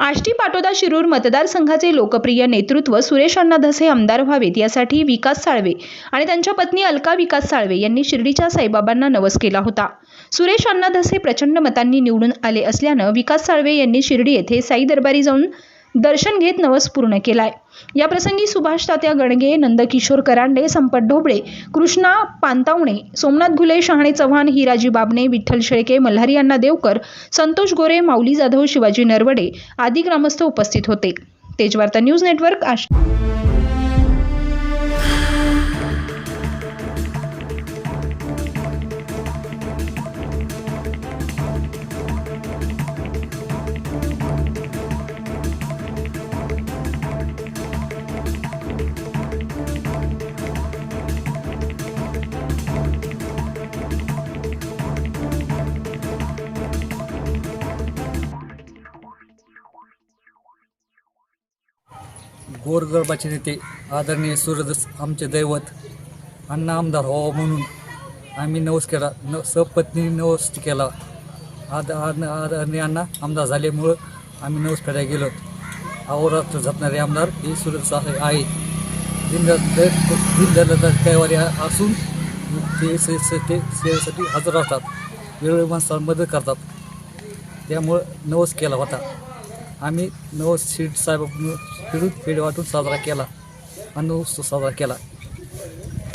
आष्टी पाटोदा शिरूर मतदारसंघाचे लोकप्रिय नेतृत्व सुरेश अण्णा धसे आमदार व्हावेत यासाठी विकास साळवे आणि त्यांच्या पत्नी अलका विकास साळवे यांनी शिर्डीच्या साईबाबांना नवस केला होता. सुरेश अण्णा धसे प्रचंड मतांनी निवडून आले असल्यानं विकास साळवे यांनी शिर्डी येथे साई दरबारी जाऊन दर्शन घेत नवस पूर्ण केलाय. याप्रसंगी सुभाष तात्या गणगे नंदकिशोर करांडे संपत ढोबळे कृष्णा पांतावणे सोमनाथ घुले शहाणे चव्हाण हिराजी बाबणे विठ्ठल शेळके मल्हारी अण्णा देवकर संतोष गोरे माऊली जाधव शिवाजी नरवडे आदी ग्रामस्थ उपस्थित होते. तेजवार्ता न्यूज नेटवर्क आश गोरगरबाचे नेते आदरणीय सूर्यदस आमचे दैवत अण्णा आमदार व्हावं म्हणून आम्ही नवस केला न सपत्नी नवस केला. आद आदरणीय अण्णा आमदार झाल्यामुळं आम्ही नवस फेडायला गेलो. अहोरात्र झपणारे आमदार हे सूर्यदस आहे दिन दिनदरला कैवारी असून ते से- ते सेवेसाठी हजर राहतात. वेळोवेळी माणसाला मदत करतात. त्यामुळं नवस केला होता. आम्ही नव शिर्ड साहेब फिरून पेढे वाटून साजरा केला. आणि साजरा केला.